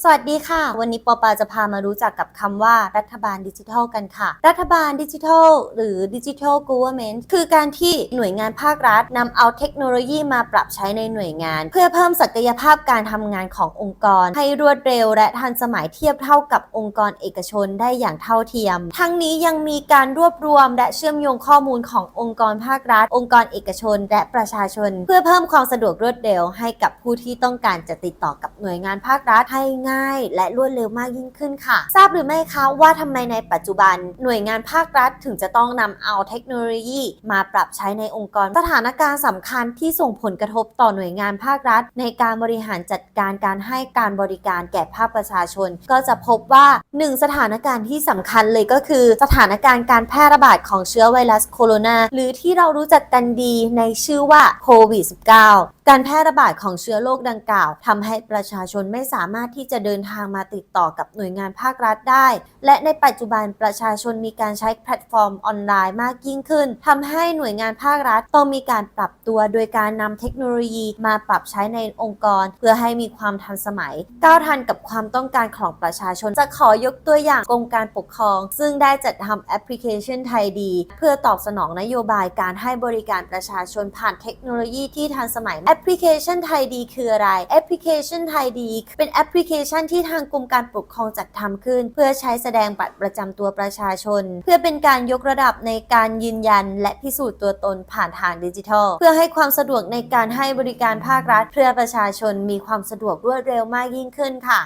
สวัสดีค่ะ วันนี้ปอปาจะพามารู้จักกับคำว่ารัฐบาลดิจิทัลกันค่ะ รัฐบาลดิจิทัล หรือดิจิทัล government คือการที่หน่วยงานภาครัฐนำเอาเทคโนโลยีมาปรับใช้ในหน่วยงาน เพื่อเพิ่มศักยภาพการทำงานขององค์กร ให้รวดเร็วและทันสมัยเทียบเท่ากับองค์กรเอกชนได้อย่างเท่าเทียม ทั้งนี้ยังมีการรวบรวมและเชื่อมโยงข้อมูลขององค์กรภาครัฐ องค์กรเอกชน และประชาชน เพื่อเพิ่มความสะดวกรวดเร็ว ให้กับผู้ที่ต้องการจะติดต่อกับหน่วยงานภาครัฐให้ง่าย และรวดเร็วมากยิ่งขึ้นค่ะ ทราบหรือไม่คะว่าทำไมในปัจจุบัน หน่วยงานภาครัฐถึงจะต้องนำเอาเทคโนโลยี มาปรับใช้ในองค์กร สถานการณ์สำคัญที่ส่งผลกระทบต่อหน่วยงานภาครัฐ ในการบริหารจัดการการให้การบริการแก่ภาคประชาชน ก็จะพบว่าหนึ่งสถานการณ์ที่สำคัญเลยก็คือ สถานการณ์การแพร่ระบาดของเชื้อไวรัสโคโรนาหรือที่เรารู้จักกันดีในชื่อว่าโควิด -19 การแพร่ระบาดของเชื้อโรคดังกล่าวทำให้ประชาชนไม่สามารถที่จะเดินทางมาติดต่อกับหน่วยงานภาครัฐได้ และในปัจจุบันประชาชนมีการใช้แพลตฟอร์มออนไลน์มากยิ่งขึ้นทำให้หน่วยงานภาครัฐต้องมีการปรับตัว โดยการนำเทคโนโลยีมาปรับใช้ในองค์กร เพื่อให้มีความทันสมัย ก้าวทันกับความต้องการของประชาชน จะขอยกตัวอย่างกรมการปกครอง ซึ่งได้จัดทำแอปพลิเคชันไทยดี เพื่อตอบสนองนโยบายการให้บริการประชาชนผ่านเทคโนโลยีที่ทันสมัยปพลิเคชันไทยดีคืออะไร แอปพลิเคชันไทยดี เป็นแอปพลิเคชันที่ทางกรมการปกครองจัดทำขึ้น เพื่อใช้แสดงบัตรประจำตัวประชาชน เพื่อเป็นการยกระดับในการยืนยัน และพิสูจน์ตัวตนผ่านทางดิจิทัล เพื่อให้ความสะดวกในการให้บริการภาครัฐ เพื่อประชาชนมีความสะดวกรวดเร็วมากยิ่งขึ้นค่ะ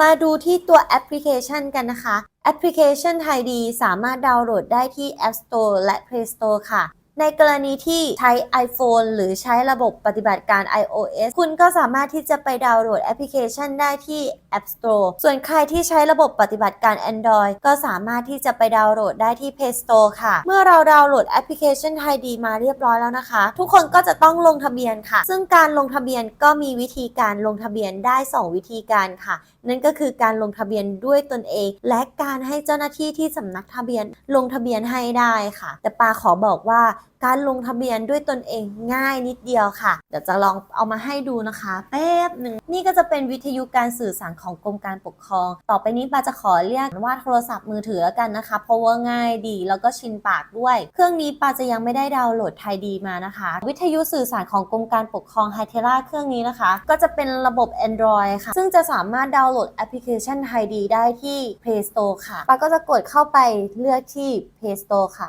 มาดูที่ตัวแอปพลิเคชันกันนะคะแอปพลิเคชันไทยดี สามารถดาวน์โหลดได้ที่ App Store และ Play Store ค่ะ ในกรณีที่ใช้ iPhone หรือใช้ระบบปฏิบัติการ iOS คุณก็สามารถที่จะไปดาวน์โหลดแอปพลิเคชันได้ที่ App Store ส่วนใครที่ใช้ระบบปฏิบัติการ Android ก็สามารถที่จะไปดาวน์โหลดได้ที่ Play Store ค่ะ เมื่อเราดาวน์โหลดแอปพลิเคชันไทยดีมาเรียบร้อยแล้วนะคะ ทุกคนก็จะต้องลงทะเบียนค่ะ ซึ่งการลงทะเบียนก็มีวิธีการลงทะเบียนได้ 2 วิธีการค่ะ นั่นก็คือการลงทะเบียนด้วยตนเอง และการให้เจ้าหน้าที่ที่สำนักทะเบียนลงทะเบียนให้ได้ค่ะ แต่ปาขอบอกว่าการลงทะเบียนด้วยตนเองง่ายนิดเดียวค่ะ เดี๋ยวจะลองเอามาให้ดูนะคะแป๊บหนึ่งนี่ก็จะเป็นวิทยุการสื่อสารของกรมการปกครอง ต่อไปนี้ปาจะขอเรียกว่าโทรศัพท์มือถือแล้วกันนะคะ เพราะว่าง่ายดีแล้วก็ชินปากด้วย เครื่องนี้ปาจะยังไม่ได้ดาวน์โหลดไทยดีมานะคะ วิทยุสื่อสารของกรมการปกครองไฮเทล่าเครื่องนี้นะคะ ก็จะเป็นระบบ Android ค่ะ ซึ่งจะสามารถดาวน์โหลดแอปพลิเคชันไทยดีได้ที่ Play Store ค่ะปาก็จะกดเข้าไปเลือกที่ Play Store ค่ะ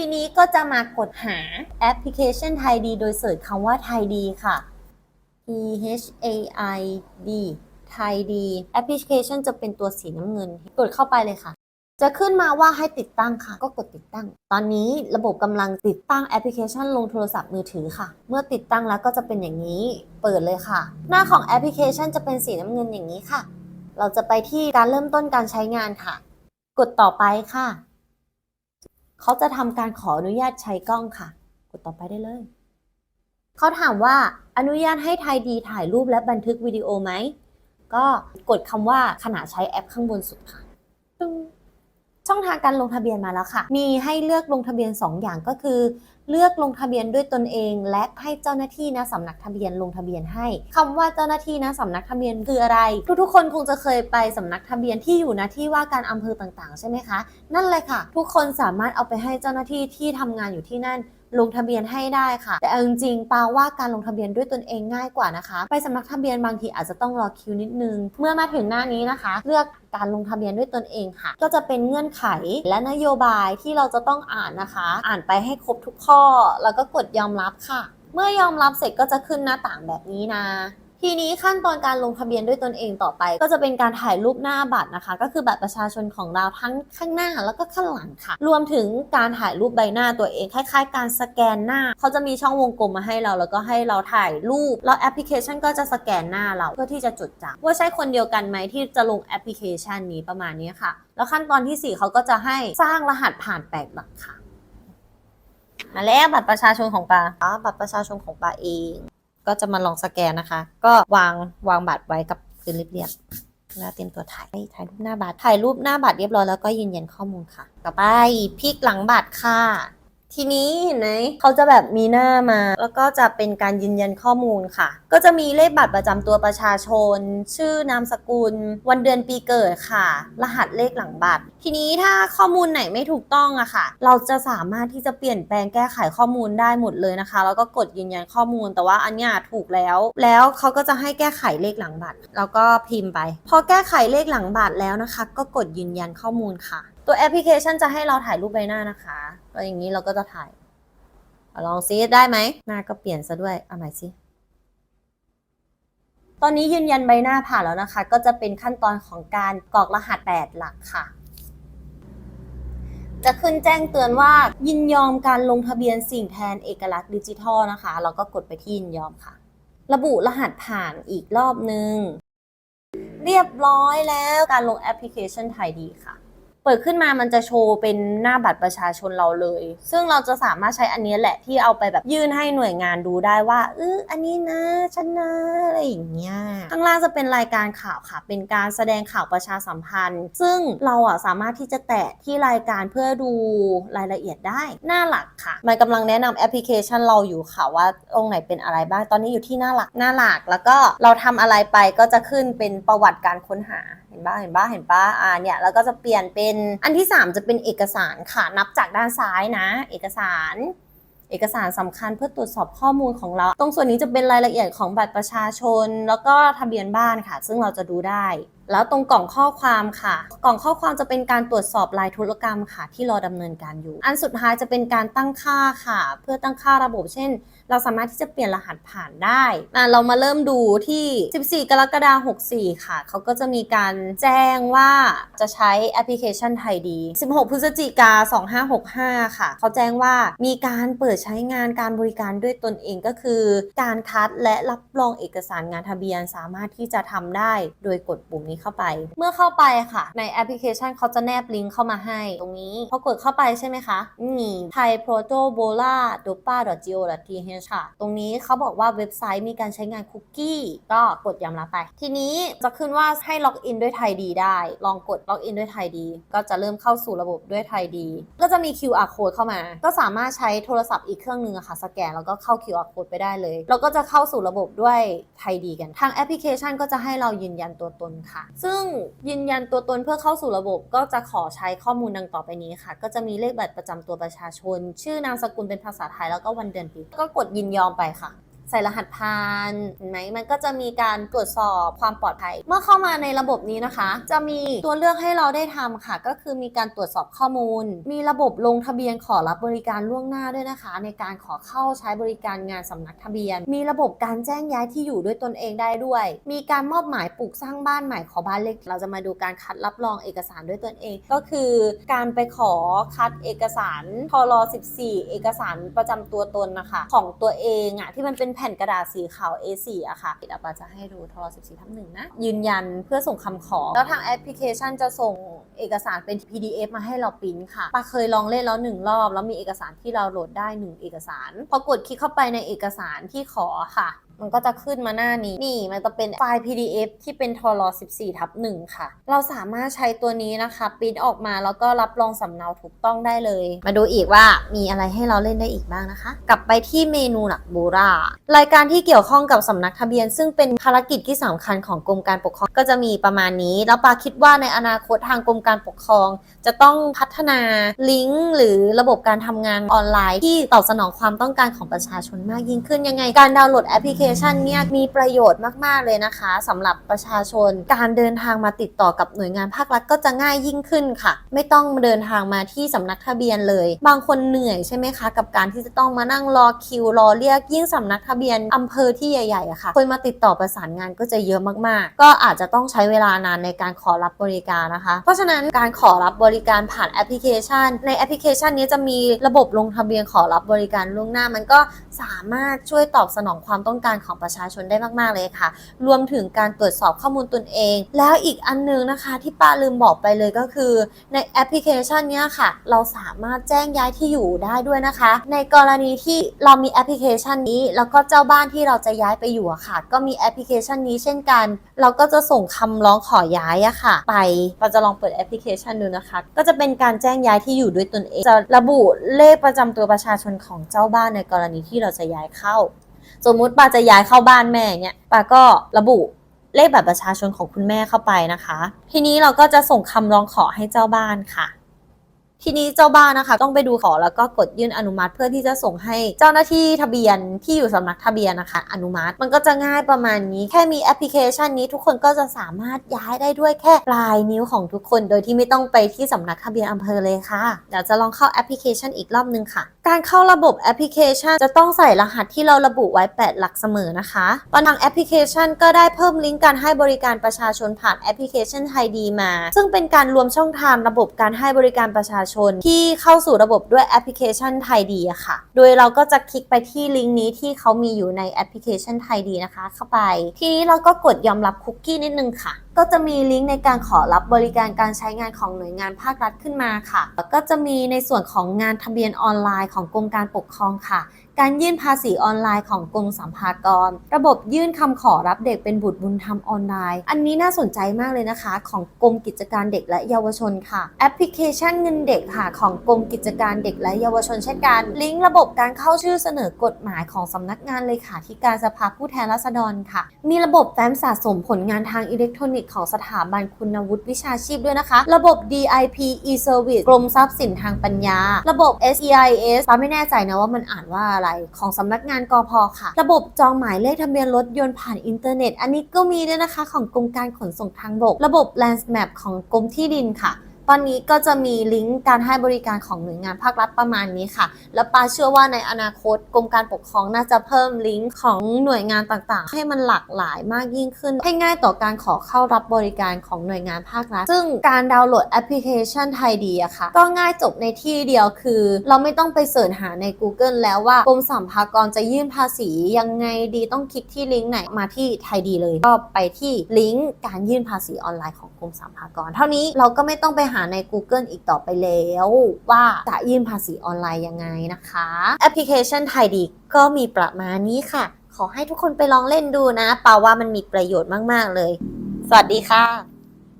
ทีนี้ก็จะมากดหาแอปพลิเคชันไทยดีโดยเสิร์ชคำว่าไทยดีค่ะ T H A I D ไทยดีแอปพลิเคชันจะเป็นตัวสีน้ำเงิน กดเข้าไปเลยค่ะ จะขึ้นมาว่าให้ติดตั้งค่ะ ก็กดติดตั้ง ตอนนี้ระบบกำลังติดตั้งแอปพลิเคชันลงโทรศัพท์มือถือค่ะ เมื่อติดตั้งแล้วก็จะเป็นอย่างนี้ เปิดเลยค่ะ หน้าของแอปพลิเคชันจะเป็นสีน้ำเงินอย่างนี้ค่ะ เราจะไปที่การเริ่มต้นการใช้งานค่ะ กดต่อไปค่ะ เขาจะทำการขออนุญาตใช้กล้องค่ะ กดต่อไปได้เลย เขาถามว่าอนุญาตให้ไทยดีถ่ายรูปและบันทึกวิดีโอไหม ก็กดคำว่าขณะใช้แอปข้างบนสุดค่ะตึ้งช่องทางการลงทะเบียนมาแล้วค่ะ มีให้เลือกลงทะเบียน 2 อย่างก็คือ เลือกลงทะเบียนด้วยตนเอง และให้เจ้าหน้าที่นะสำนักทะเบียนลงทะเบียนให้คำว่าเจ้าหน้าที่นะสำนักทะเบียนคืออะไร ทุกๆคนคงจะเคยไปสำนักทะเบียนที่อยู่นะที่ว่าการอำเภอต่างๆ ใช่ไหมคะ นั่นเลยค่ะ ทุกคนสามารถเอาไปให้เจ้าหน้าที่ที่ทำงานอยู่ที่นั่น ลงทะเบียนให้ได้ค่ะ แต่เอาจริงๆปาว่าการลงทะเบียนด้วยตนเองง่ายกว่านะคะ ไปสำนักทะเบียนบางทีอาจจะต้องรอคิวนิดนึง เมื่อมาถึงหน้านี้นะคะ เลือกการลงทะเบียนด้วยตนเองค่ะ ก็จะเป็นเงื่อนไขและนโยบายที่เราจะต้องอ่านนะคะ อ่านไปให้ครบทุกข้อ แล้วก็กดยอมรับค่ะ เมื่อยอมรับเสร็จก็จะขึ้นหน้าต่างแบบนี้นะ ทีนี้ขั้นตอนการลงทะเบียนด้วยตนเองต่อไป ก็จะเป็นการถ่ายรูปหน้าบัตรนะคะ ก็คือบัตรประชาชนของเราทั้งข้างหน้าแล้วก็ข้างหลังค่ะ รวมถึงการถ่ายรูปใบหน้าตัวเองคล้ายๆ การสแกนหน้า เขาจะมีช่องวงกลมมาให้เรา แล้วก็ให้เราถ่ายรูป แล้วแอปพลิเคชันก็จะสแกนหน้าเราเพื่อที่จะจดจำว่าใช่คนเดียวกันไหมที่จะลงแอปพลิเคชันนี้ประมาณนี้ค่ะ แล้วขั้นตอนที่สี่เขาก็จะให้สร้างรหัสผ่านแปดหลักค่ะมาแล้วบัตรประชาชนของปลาอ๋อบัตรประชาชนของปลาเอง ก็จะมาลองสแกนนะคะ ก็วางวางบัตรไว้กับพื้นเรียบๆแล้วเตรียมตัวถ่ายถ่ายรูปหน้าบัตรถ่ายรูปหน้าบัตรเรียบร้อยแล้วก็ยืนยันข้อมูลค่ะ ต่อไปพลิกหลังบัตรค่ะ ทีนี้เห็นไหมเขาจะแบบมีหน้ามา แล้วก็จะเป็นการยืนยันข้อมูลค่ะ ก็จะมีเลขบัตรประจำตัวประชาชน ชื่อนามสกุล วันเดือนปีเกิดค่ะ รหัสเลขหลังบัตร ทีนี้ถ้าข้อมูลไหนไม่ถูกต้องอะค่ะ เราจะสามารถที่จะเปลี่ยนแปลงแก้ไขข้อมูลได้หมดเลยนะคะ แล้วก็กดยืนยันข้อมูล แต่ว่าอันเนี้ยถูกแล้ว แล้วเขาก็จะให้แก้ไขเลขหลังบัตร แล้วก็พิมพ์ไป พอแก้ไขเลขหลังบัตรแล้วนะคะ ก็กดยืนยันข้อมูลค่ะ ตัวแอปพลิเคชันจะให้เราถ่ายรูปใบหน้านะคะ ก็อย่างนี้เราก็จะถ่ายอลองซิได้ไหมหน้าก็เปลี่ยนซะด้วยเอาใหม่สิตอนนี้ยืนยันใบหน้าผ่านแล้วนะคะ ก็จะเป็นขั้นตอนของการกรอกรหัส 8 หลักค่ะ จะขึ้นแจ้งเตือนว่ายินยอมการลงทะเบียนสิ่งแทนเอกลักษณ์ดิจิทัลนะคะเราก็กดไปที่ยินยอมค่ะ ระบุรหัสผ่านอีกรอบนึง เรียบร้อยแล้วการลงแอปพลิเคชันไทยดีค่ะ เปิดขึ้นมามันจะโชว์เป็นหน้าบัตรประชาชนเราเลย ซึ่งเราจะสามารถใช้อันนี้แหละที่เอาไปแบบยื่นให้หน่วยงานดูได้ว่าเอออันนี้นะฉันนะอะไรอย่างเงี้ยข้างล่างจะเป็นรายการข่าวค่ะ เป็นการแสดงข่าวประชาสัมพันธ์ ซึ่งเราอะสามารถที่จะแตะที่รายการเพื่อดูรายละเอียดได้ หน้าหลักค่ะ มันกำลังแนะนำแอปพลิเคชันเราอยู่ค่ะว่าตรงไหนเป็นอะไรบ้าง ตอนนี้อยู่ที่หน้าหลัก หน้าหลักแล้วก็เราทำอะไรไปก็จะขึ้นเป็นประวัติการค้นหา บ้าเห็นบ้าเห็นบ้าอ่าเนี่ยแล้วก็จะเปลี่ยนเป็นอันที่ 3 จะเป็นเอกสารค่ะนับจากด้านซ้ายนะ เอกสาร เอกสารสำคัญเพื่อตรวจสอบข้อมูลของเรา ตรงส่วนนี้จะเป็นรายละเอียดของบัตรประชาชน แล้วก็ทะเบียนบ้านค่ะ ซึ่งเราจะดูได้ แล้วตรงกล่องข้อความค่ะ กล่องข้อความจะเป็นการตรวจสอบรายธุรกรรมค่ะ ที่รอดำเนินการอยู่ อันสุดท้ายจะเป็นการตั้งค่าค่ะ เพื่อตั้งค่าระบบ เช่น เราสามารถที่จะเปลี่ยนรหัสผ่านได้อะเรามาเริ่มดูที่ 14 กรกฎาคม 64 ค่ะ เขาก็จะมีการแจ้งว่าจะใช้แอปพลิเคชันไทยดี 16 พฤศจิกา 2565 ค่ะ เขาแจ้งว่ามีการเปิดใช้งานการบริการด้วยตนเองก็คือ การคัดและรับรองเอกสารงานทะเบียนสามารถที่จะทำได้โดยกดปุ่มนี้เข้าไป เมื่อเข้าไปค่ะ ในแอปพลิเคชันเขาจะแนบลิงก์เข้ามาให้ตรงนี้พอกดเข้าไปใช่ไหมคะนี่ thai proto bola dopa go th ค่ะ ตรงนี้เขาบอกว่าเว็บไซต์มีการใช้งานคุกกี้ก็กดยอมรับไป ทีนี้จะขึ้นว่าให้ล็อกอินด้วยไทยดีได้ ลองกดล็อกอินด้วยไทยดี ก็จะเริ่มเข้าสู่ระบบด้วยไทยดี ก็จะมี QR code เข้ามา ก็สามารถใช้โทรศัพท์อีกเครื่องหนึ่งค่ะ สแกนแล้วก็เข้า QR code ไปได้เลย แล้วก็จะเข้าสู่ระบบด้วยไทยดีกัน ทางแอปพลิเคชันก็จะให้เรายืนยันตัวตนค่ะซึ่งยืนยันตัวตนเพื่อเข้าสู่ระบบก็จะขอใช้ข้อมูลดังต่อไปนี้ค่ะ ก็จะมีเลขบัตรประจำตัวประชาชน ชื่อนามสกุลเป็นภาษาไทยแล้วก็วันเดือนปีก็กดยินยอมไปค่ะ ใส่รหัสผ่านเห็นไหมมันก็จะมีการตรวจสอบความปลอดภัย เมื่อเข้ามาในระบบนี้นะคะ จะมีตัวเลือกให้เราได้ทำค่ะ ก็คือมีการตรวจสอบข้อมูล มีระบบลงทะเบียนขอรับบริการล่วงหน้าด้วยนะคะ ในการขอเข้าใช้บริการงานสำนักทะเบียน มีระบบการแจ้งย้ายที่อยู่ด้วยตนเองได้ด้วย มีการมอบหมายปลูกสร้างบ้านใหม่ขอบ้านเล็ก เราจะมาดูการคัดรับรองเอกสารด้วยตนเอง ก็คือการไปขอคัดเอกสารทร14 เอกสารประจำตัวตนนะคะ ของตัวเองอะที่มันเป็นแผ่นกระดาษสีขาว A4 อะค่ะเดี๋ยวปาจะให้ดูทร14ทับหนึ่งนะ ยืนยันเพื่อส่งคำขอ แล้วทางแอปพลิเคชันจะส่งเอกสารเป็น PDF มาให้เราปริ้นค่ะปาเคยลองเล่นแล้วหนึ่งรอบ แล้วมีเอกสารที่เราโหลดได้หนึ่งเอกสาร พอกดคลิกเข้าไปในเอกสารที่ขอค่ะ มันก็จะขึ้นมาหน้านี้นี่มันจะเป็นไฟล์ PDF ที่เป็นทร14ทับ1ค่ะ เราสามารถใช้ตัวนี้นะคะปริ้นออกมาแล้วก็รับรองสำเนาถูกต้องได้เลย มาดูอีกว่ามีอะไรให้เราเล่นได้อีกบ้างนะคะ กลับไปที่เมนูหลักบูรารายการที่เกี่ยวข้องกับสำนักทะเบียน ซึ่งเป็นภารกิจที่สำคัญของกรมการปกครองก็จะมีประมาณนี้ แล้วปาคิดว่าในอนาคตทางกรมการปกครอง จะต้องพัฒนาลิงก์ หรือระบบการทำงานออนไลน์ ที่ตอบสนองความต้องการของประชาชนมากยิ่งขึ้นยังไงการดาวน์โหลดแอปพลิเคชันเนี่ยมีประโยชน์มากๆเลยนะคะสำหรับประชาชน การเดินทางมาติดต่อกับหน่วยงานภาครัฐก็จะง่ายยิ่งขึ้นค่ะ ไม่ต้องเดินทางมาที่สำนักทะเบียนเลย บางคนเหนื่อยใช่ไหมคะ กับการที่จะต้องมานั่งรอคิวรอเรียกยิ่งสำนักทะเบียนอำเภอที่ใหญ่ๆอะค่ะคนมาติดต่อประสานงานก็จะเยอะมากๆ ก็อาจจะต้องใช้เวลานานในการขอรับบริการนะคะ เพราะฉะนั้นการขอรับบริการผ่านแอปพลิเคชัน ในแอปพลิเคชันนี้จะมีระบบลงทะเบียนขอรับบริการล่วงหน้า มันก็สามารถช่วยตอบสนองความต้องการของประชาชนได้มาก ๆ เลยค่ะ รวมถึงการตรวจสอบข้อมูลตนเอง แล้วอีกอันนึงนะคะ ที่ป้าลืมบอกไปเลยก็คือ ในแอปพลิเคชันเนี้ยค่ะ เราสามารถแจ้งย้ายที่อยู่ได้ด้วยนะคะ ในกรณีที่เรามีแอปพลิเคชันนี้ แล้วก็เจ้าบ้านที่เราจะย้ายไปอยู่อะค่ะ ก็มีแอปพลิเคชันนี้เช่นกัน เราก็จะส่งคำร้องขอย้ายอะค่ะ ไปเราจะลองเปิดแอปพลิเคชันดูนะคะ ก็จะเป็นการแจ้งย้ายที่อยู่ด้วยตนเอง จะระบุเลขประจำตัวประชาชนของเจ้าบ้านในกรณีที่เราจะย้ายเข้า สมมุติป้าจะย้ายเข้าบ้านแม่เนี่ยป้าก็ระบุเลขบัตรประชาชนของคุณแม่เข้าไปนะคะ ทีนี้เราก็จะส่งคำร้องขอให้เจ้าบ้านค่ะ ทีนี้เจ้าบ้านนะคะ ต้องไปดูขอแล้วก็กดยื่นอนุมัติ เพื่อที่จะส่งให้เจ้าหน้าที่ทะเบียนที่อยู่สำนักทะเบียนนะคะ อนุมัติมันก็จะง่ายประมาณนี้ แค่มีแอปพลิเคชันนี้ทุกคนก็จะสามารถย้ายได้ด้วยแค่ปลายนิ้วของทุกคน โดยที่ไม่ต้องไปที่สำนักทะเบียนอำเภอเลยค่ะเดี๋ยวจะลองเข้าแอปพลิเคชันอีกรอบนึงค่ะ การเข้าระบบแอปพลิเคชัน จะต้องใส่รหัสที่เราระบุไว้ 8 หลักเสมอนะคะตอนทางแอปพลิเคชัน ก็ได้เพิ่มลิงก์การให้บริการประชาชนผ่านแอปพลิเคชันไทยดีมา ซึ่งเป็นการรวมช่องทางระบบการให้บริการประชาชน ที่เข้าสู่ระบบด้วยแอปพลิเคชันไทยดีอะค่ะ โดยเราก็จะคลิกไปที่ลิงก์นี้ที่เขามีอยู่ในแอปพลิเคชันไทยดีนะคะ เข้าไป ทีนี้เราก็กดยอมรับคุกกี้นิดนึงค่ะ ก็จะมีลิงก์ในการขอรับบริการการใช้งานของหน่วยงานภาครัฐขึ้นมาค่ะ แล้วก็จะมีในส่วนของงานทะเบียนออนไลน์ของกรมการปกครองค่ะ การยื่นภาษีออนไลน์ของกรมสัมภากร ระบบยื่นคำขอรับเด็กเป็นบุตรบุญธรรมออนไลน์ อันนี้น่าสนใจมากเลยนะคะ ของกรมกิจการเด็กและเยาวชนค่ะ แอปพลิเคชันเงินเด็กค่ะ ของกรมกิจการเด็กและเยาวชนเช่นกัน ลิงก์ระบบการเข้าชื่อเสนอกฎหมายของสำนักงานเลขาธิการสภาผู้แทนราษฎรค่ะ มีระบบแฟ้มสะสมผลงานทางอิเล็กทรอนิกส์ของสถาบันคุณวุฒิวิชาชีพด้วยนะคะ ระบบ DIP e-service กรมทรัพย์สินทางปัญญา ระบบ SEIS ป้าไม่แน่ใจนะว่ามันอ่านว่าอะไรของสำนักงานกพค่ะ ระบบจองหมายเลขทะเบียนรถยนต์ผ่านอินเทอร์เน็ต อันนี้ก็มีด้วยนะคะ ของกรมการขนส่งทางบก ระบบ Land Map ของกรมที่ดินค่ะ ตอนนี้ก็จะมีลิงก์การให้บริการของหน่วยงานภาครัฐประมาณนี้ค่ะ แล้วปาเชื่อว่าในอนาคตกรมการปกครองน่าจะเพิ่มลิงก์ของหน่วยงานต่างๆ ให้มันหลากหลายมากยิ่งขึ้น ให้ง่ายต่อการขอเข้ารับบริการของหน่วยงานภาครัฐ ซึ่งการดาวน์โหลดแอปพลิเคชันไทยดีอะค่ะ ก็ง่ายจบในที่เดียวคือ เราไม่ต้องไปเสิร์ชหาใน Google แล้วว่ากรมสัมภากรจะยื่นภาษียังไงดีต้องคลิกที่ลิงก์ไหนมาที่ไทยดีเลย ก็ไปที่ลิงก์การยื่นภาษีออนไลน์ของกรมสัมภากร เท่านี้เราก็ไม่ต้องไปหาาใน Google อีกต่อไปแล้วว่าจะยื่นภาษีออนไลน์ยังไงนะคะ แอปพลิเคชันไทยดีก็มีประมาณนี้ค่ะ ขอให้ทุกคนไปลองเล่นดูนะปาว่ามันมีประโยชน์มาก ๆ เลย สวัสดีค่ะ